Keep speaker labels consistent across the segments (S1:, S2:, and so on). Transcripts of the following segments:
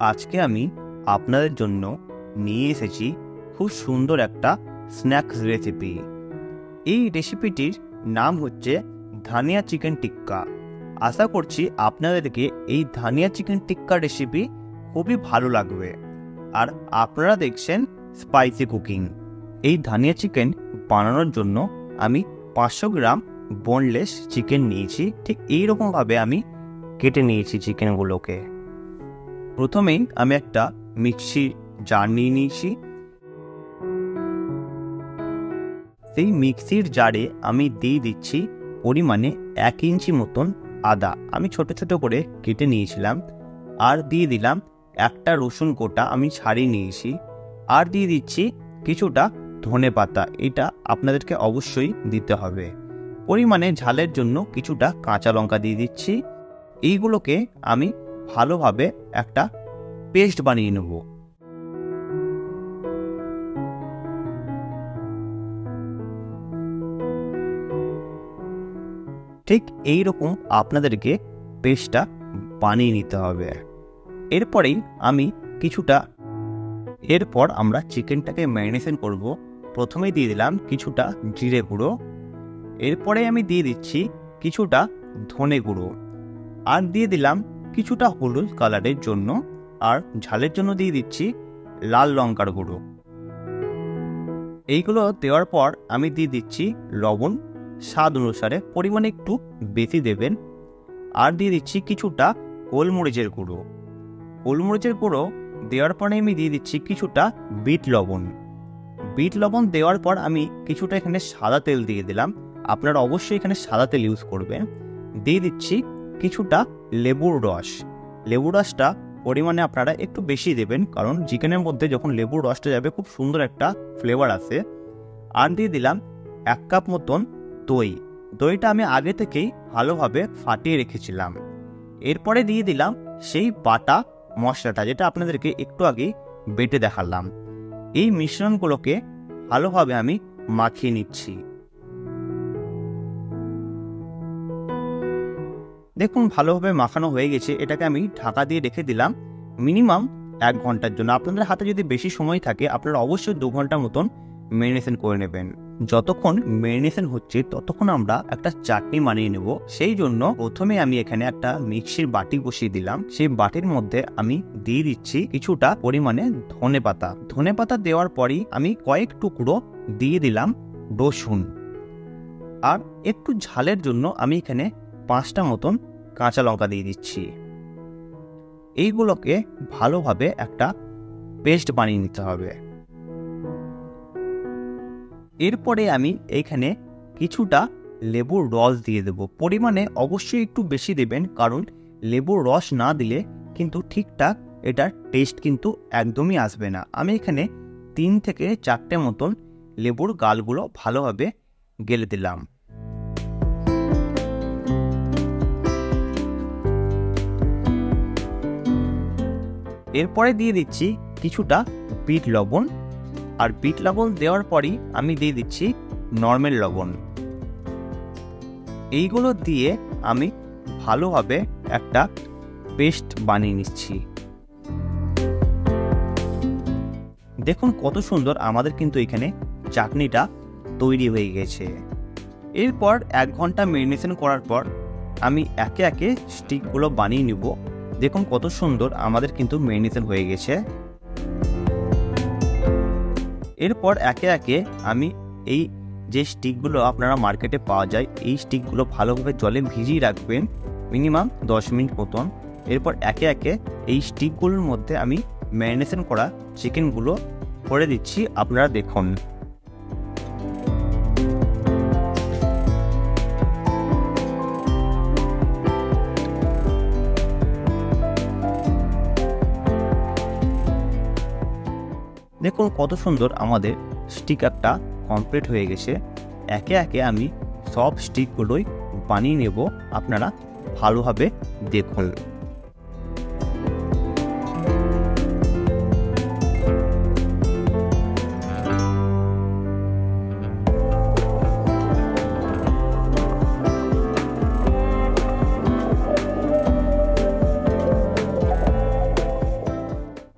S1: আজকে আমি আপনাদের জন্য নিয়ে এসেছি খুব সুন্দর একটা স্ন্যাক্স রেসিপি এই রেসিপিটির নাম হচ্ছে ধানিয়া চিকেন টিক্কা। আশা করছি আপনাদেরকে এই ধানিয়া চিকেন টিক্কা রেসিপি খুবই ভালো লাগবে। আর আপনারা দেখছেন স্পাইসি কুকিং এই ধানিয়া চিকেন বানানোর জন্য আমি পাঁচশো গ্রাম বোনলেস চিকেন নিয়েছি। ঠিক এইরকমভাবে আমি কেটে নিয়েছি চিকেনগুলোকে প্রথমেই আমি একটা মিক্সি জার নিয়ে নিয়েছি। সেই মিক্সির জারে আমি দিয়ে দিচ্ছি পরিমাণে এক ইঞ্চি মতন আদা। আমি ছোট ছোট করে কেটে নিয়েছিলাম। আর দিয়ে দিলাম একটা রসুন গোটা আমি ছাড়িয়ে নিয়েছি। আর দিয়ে দিচ্ছি কিছুটা ধনে পাতা। এটা আপনাদেরকে অবশ্যই দিতে হবে। পরিমাণে ঝালের জন্য কিছুটা কাঁচা লঙ্কা দিয়ে দিচ্ছি। এইগুলোকে আমি ভালোভাবে একটা পেস্ট বানিয়ে নেব। ঠিক এই রকম আপনাদেরকে পেস্টটা বানিয়ে নিতে হবে। এরপরেই আমি কিছুটা, এরপর আমরা চিকেনটাকে ম্যারিনেশন করব। প্রথমেই দিয়ে দিলাম কিছুটা জিরে গুঁড়ো। এরপরে আমি দিয়ে দিচ্ছি কিছুটা ধনে গুঁড়ো। আর দিয়ে দিলাম কিছুটা হলুদ কালারের জন্য আর ঝালের জন্য দিয়ে দিচ্ছি লাল লঙ্কার গুঁড়ো। এইগুলো দেওয়ার পর আমি দিয়ে দিচ্ছি লবণ। স্বাদ অনুসারে পরিমাণে একটু বেশি দেবেন। আর দিয়ে দিচ্ছি কিছুটা গোলমরিচের গুঁড়ো। গোলমরিচের গুঁড়ো দেওয়ার পরে আমি দিয়ে দিচ্ছি কিছুটা বিট লবণ। বিট লবণ দেওয়ার পর আমি কিছুটা এখানে সাদা তেল দিয়ে দিলাম। আপনারা অবশ্যই এখানে সাদা তেল ইউজ করবেন। দিয়ে দিচ্ছি কিছুটা লেবুর রস। লেবুর রসটা পরিমাণে আপনারা একটু বেশি দেবেন, কারণ চিকেনের মধ্যে যখন লেবুর রসটা যাবে, খুব সুন্দর একটা ফ্লেভার আসে আর দিয়ে দিলাম এক কাপ মতন দই। দইটা আমি আগে থেকেই ভালোভাবে ফাটিয়ে রেখেছিলাম। এরপরে দিয়ে দিলাম সেই বাটা মশলাটা, যেটা আপনাদেরকে একটু আগেই বেটে দেখালাম। এই মিশ্রণগুলোকে ভালোভাবে আমি মাখিয়ে নিচ্ছি। দেখুন, ভালোভাবে মাখানো হয়ে গেছে। এটাকে আমি ঢাকা দিয়ে রেখে দিলাম। মিনিমাম এক ঘণ্টার জন্য। আপনাদের হাতে যদি বেশি সময় থাকে, আপনারা অবশ্যই দু ঘণ্টা মতন ম্যারিনেশন করে নেবেন। যতক্ষণ ম্যারিনেশন হচ্ছে, ততক্ষণ আমরা একটা চাটনি বানিয়ে নেব। সেই জন্য প্রথমে আমি এখানে একটা মিক্সির বাটি বসিয়ে দিলাম। সেই বাটির মধ্যে আমি দিয়ে দিচ্ছি কিছুটা পরিমাণে ধনে পাতা। ধনে পাতা দেওয়ার পরই আমি কয়েক টুকরো দিয়ে দিলাম রসুন। আর একটু ঝালের জন্য আমি এখানে পাঁচটা মতন কাঁচা লঙ্কা দিয়ে দিচ্ছি। এইগুলোকে ভালোভাবে একটা পেস্ট বানিয়ে নিতে হবে। এরপরে আমি এইখানে কিছুটা লেবুর রস দিয়ে দেব। পরিমাণে অবশ্যই একটু বেশি দেবেন, কারণ লেবুর রস না দিলে কিন্তু ঠিকঠাক এটার টেস্ট কিন্তু একদমই আসবে না। আমি এখানে তিন থেকে চারটে মতন লেবুর গালগুলো ভালোভাবে গেলে দিলাম। এরপরে দিয়ে দিচ্ছি কিছুটা বিট লবণ। আর বিট লবণ দেওয়ার পরই আমি দিয়ে দিচ্ছি নর্মাল লবণ। এইগুলো দিয়ে আমি ভালোভাবে একটা পেস্ট বানিয়ে নিচ্ছি। দেখুন কত সুন্দর আমাদের কিন্তু এখানে চাটনিটা তৈরি হয়ে গেছে। এরপর এক ঘণ্টা মেরিনেশন করার পর আমি একে একে স্টিকগুলো বানিয়ে নিব। দেখুন কত সুন্দর আমাদের কিন্তু মেরিনেশন হয়ে গেছে। এরপর একে একে আমি এই যে স্টিকগুলো আপনারা মার্কেটে পাওয়া যায়, এই স্টিকগুলো ভালোভাবে জলে ভিজিয়ে রাখবেন মিনিমাম দশ মিনিট মতন। এরপর একে একে এই স্টিকগুলোর মধ্যে আমি ম্যারিনেশন করা চিকেনগুলো করে দিচ্ছি, আপনারা দেখুন। দেখুন কত সুন্দর আমাদের স্টিকারটা কমপ্লিট হয়ে গেছে। একে একে আমি সব স্টিকগুলোই বানিয়ে নেব, আপনারা ভালোভাবে দেখুন।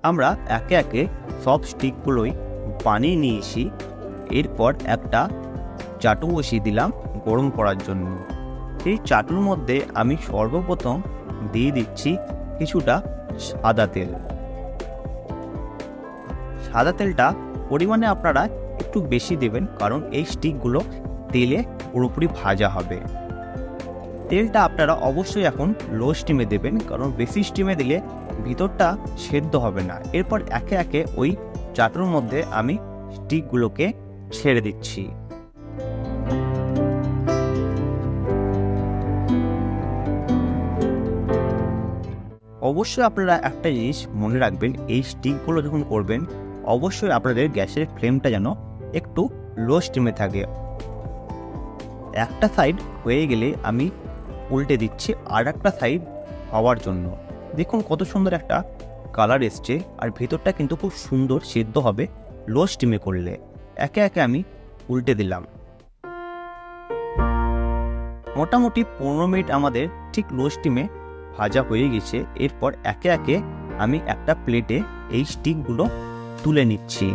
S1: আমরা একে একে সব স্টিকগুলোই বানিয়ে নিয়েছি এরপর একটা চাটু বসিয়ে দিলাম গরম করার জন্য। সেই চাটুর মধ্যে আমি সর্বপ্রথম দিয়ে দিচ্ছি কিছুটা সাদা তেল। সাদা তেলটা পরিমাণে আপনারা একটু বেশি দেবেন কারণ এই স্টিকগুলো তেলে পুরোপুরি ভাজা হবে। তেলটা আপনারা অবশ্যই এখন লো স্টিমে দেবেন কারণ বেশি স্টিমে দিলে ভিতরটা সেদ্ধ হবে না। এরপর একে একে ওই চাটুর মধ্যে আমি স্টিকগুলোকে ছেড়ে দিচ্ছি। অবশ্যই আপনারা একটা জিনিস মনে রাখবেন, এই স্টিকগুলো যখন করবেন, অবশ্যই আপনাদের গ্যাসের ফ্লেমটা যেন একটু লো স্টিমে থাকে। একটা সাইড হয়ে গেলে আমি উল্টে দিচ্ছি আর একটা সাইড হওয়ার জন্য। দেখুন কত সুন্দর একটা কালার এসছে, আর ভেতরটা কিন্তু খুব সুন্দর সেদ্ধ হবে লো স্টিমে করলে। একে একে আমি উল্টে দিলাম। মোটামুটি পনেরো মিনিট আমাদের ঠিক লো স্টিমে ভাজা হয়ে গেছে। এরপর একে একে আমি একটা প্লেটে এই স্টিকগুলো তুলে নিচ্ছি।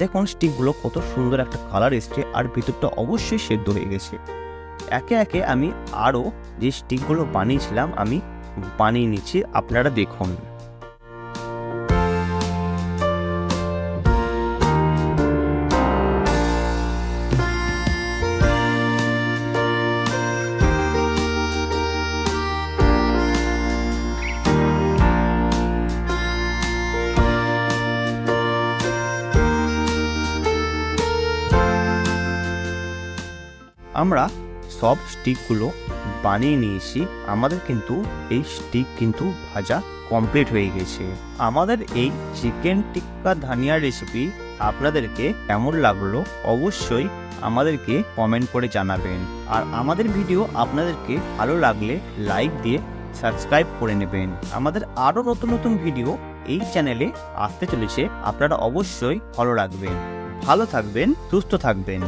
S1: দেখুন স্টিকগুলো কত সুন্দর একটা কালার এসছে আর ভিতরটা অবশ্যই সেদ্ধ হয়ে গেছে। একে একে আমি আরও যে স্টিকগুলো বানিয়েছিলাম, আমি বানিয়ে নিচ্ছি, আপনারা দেখুন। আমরা সব স্টিকগুলো বানিয়ে নিয়েছি। আমাদের কিন্তু এই স্টিক কিন্তু ভাজা কমপ্লিট হয়ে গেছে। আমাদের এই চিকেন টিক্কা ধানিয়া রেসিপি আপনাদেরকে কেমন লাগল অবশ্যই আমাদেরকে কমেন্ট করে জানাবেন। আর আমাদের ভিডিও আপনাদেরকে ভালো লাগলে লাইক দিয়ে সাবস্ক্রাইব করে নেবেন। আমাদের আরও নতুন নতুন ভিডিও এই চ্যানেলে আসতে চলেছে। আপনারা অবশ্যই ফলো রাখবেন। ভালো থাকবেন, সুস্থ থাকবেন।